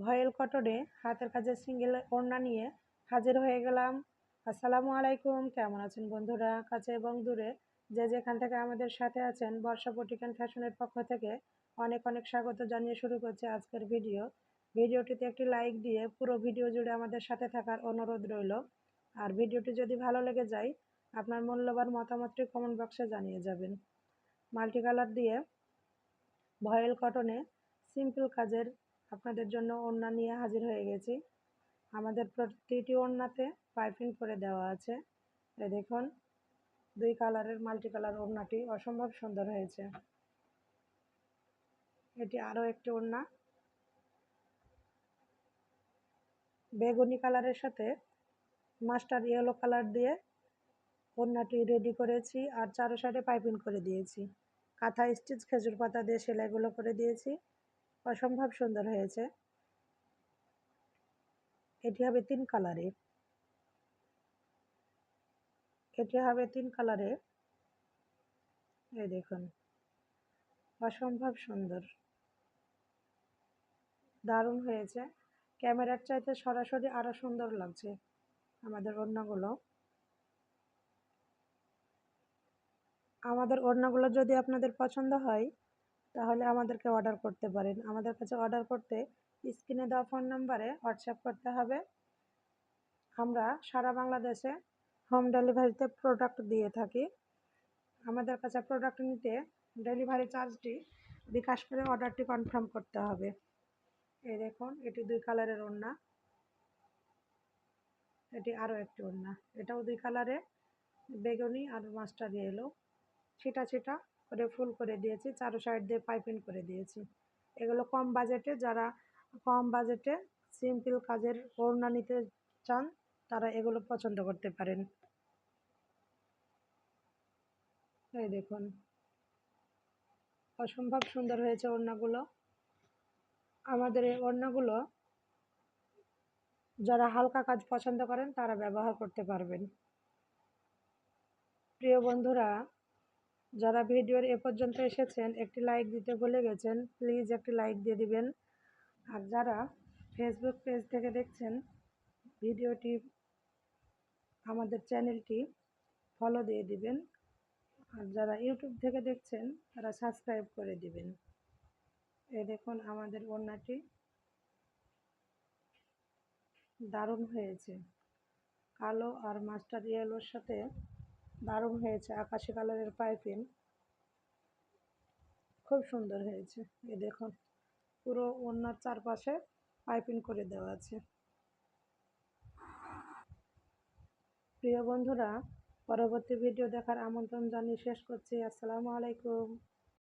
ভয়েল কটনে হাতের কাজের সিঙ্গেল ওড়না নিয়ে হাজির হয়ে গেলাম। আসসালামু আলাইকুম, কেমন আছেন বন্ধুরা? কাছে এবং দূরে যে যেখান থেকে আমাদের সাথে আছেন, বর্ষা পটিকান ফ্যাশনের পক্ষ থেকে অনেক অনেক স্বাগত জানিয়ে শুরু করছে আজকের ভিডিও। ভিডিওটিতে একটি লাইক দিয়ে পুরো ভিডিও জুড়ে আমাদের সাথে থাকার অনুরোধ রইল। আর ভিডিওটি যদি ভালো লেগে যায়, আপনার মূল্যবান মতামতটি কমেন্ট বক্সে জানিয়ে যাবেন। মাল্টি কালার দিয়ে ভয়েল কটনে সিম্পল কাজের আপনাদের জন্য ওড়না নিয়ে হাজির হয়ে গেছি। আমাদের প্রতিটি ওড়নাতে পাইপিং করে দেওয়া আছে। এই দেখুন, দুই কালারের মাল্টি কালার ওড়নাটি অসম্ভব সুন্দর হয়েছে। এটি আরও একটি ওড়না। বেগুনি কালারের সাথে মাস্টার ইয়েলো কালার দিয়ে ওড়নাটি রেডি করেছি আর চারো সাইডে পাইপিং করে দিয়েছি। কাঁথা স্টিচ, খেজুর পাতা দিয়ে সেলাইগুলো করে দিয়েছি। অসম্ভব সুন্দর হয়েছে। এটি হবে তিন কালারে। এটি হবে তিন কালারে। এই দেখুন, অসম্ভব সুন্দর। দারুণ হয়েছে। ক্যামেরার চাইতে সরাসরি আরও সুন্দর লাগছে আমাদের ওড়নাগুলো আমাদের ওড়নাগুলো যদি আপনাদের পছন্দ হয় তাহলে আমাদেরকে অর্ডার করতে পারেন। আমাদের কাছে অর্ডার করতে স্ক্রিনে দেওয়া ফোন নাম্বারে হোয়াটসঅ্যাপ করতে হবে। আমরা সারা বাংলাদেশে হোম ডেলিভারিতে প্রোডাক্ট দিয়ে থাকি। আমাদের কাছে প্রোডাক্ট নিতে ডেলিভারি চার্জটি বিকাশ করে অর্ডারটি কনফার্ম করতে হবে। এই দেখুন, এটি দুই কালারের ওড়না। এটি আরও একটি ওড়না। এটাও দুই কালারে বেগুনি আর মাস্টার এলো ছিটা ছিটা। করে ফুল করে দিয়েছি। চারো সাইড দিয়ে পাইপিং করে দিয়েছি। এগুলো কম বাজেটে যারা কম বাজেটে সিম্পল কাজের ওড়না নিতে চান, তারা এগুলো পছন্দ করতে পারেন। এই দেখুন। অসম্ভব সুন্দর হয়েছে ওড়নাগুলো। আমাদের এই ওড়নাগুলো যারা হালকা কাজ পছন্দ করেন, তারা ব্যবহার করতে পারবেন। প্রিয় বন্ধুরা যারা ভিডিওর এ পর্যন্ত এসেছেন, একটি লাইক দিতে ভুলে গেছেন, প্লিজ একটি লাইক দিয়ে দিবেন। আর যারা ফেসবুক পেজ থেকে দেখছেন, ভিডিওটি আমাদের চ্যানেলটি ফলো দিয়ে দিবেন। আর যারা ইউটিউব থেকে দেখছেন, তারা সাবস্ক্রাইব করে দিবেন। এ দেখুন আমাদের ওড়নাটি। দারুণ হয়েছে। কালো আর মাস্টার ইয়েলোর সাথে দারুণ হয়েছে, আকাশি কালারের পাইপিং। খুব সুন্দর হয়েছে এ দেখুন। পুরো ওনার চারপাশে পাইপিং করে দেওয়া আছে। প্রিয় বন্ধুরা, পরবর্তী ভিডিও দেখার আমন্ত্রণ জানিয়ে শেষ করছি। আসসালামু আলাইকুম।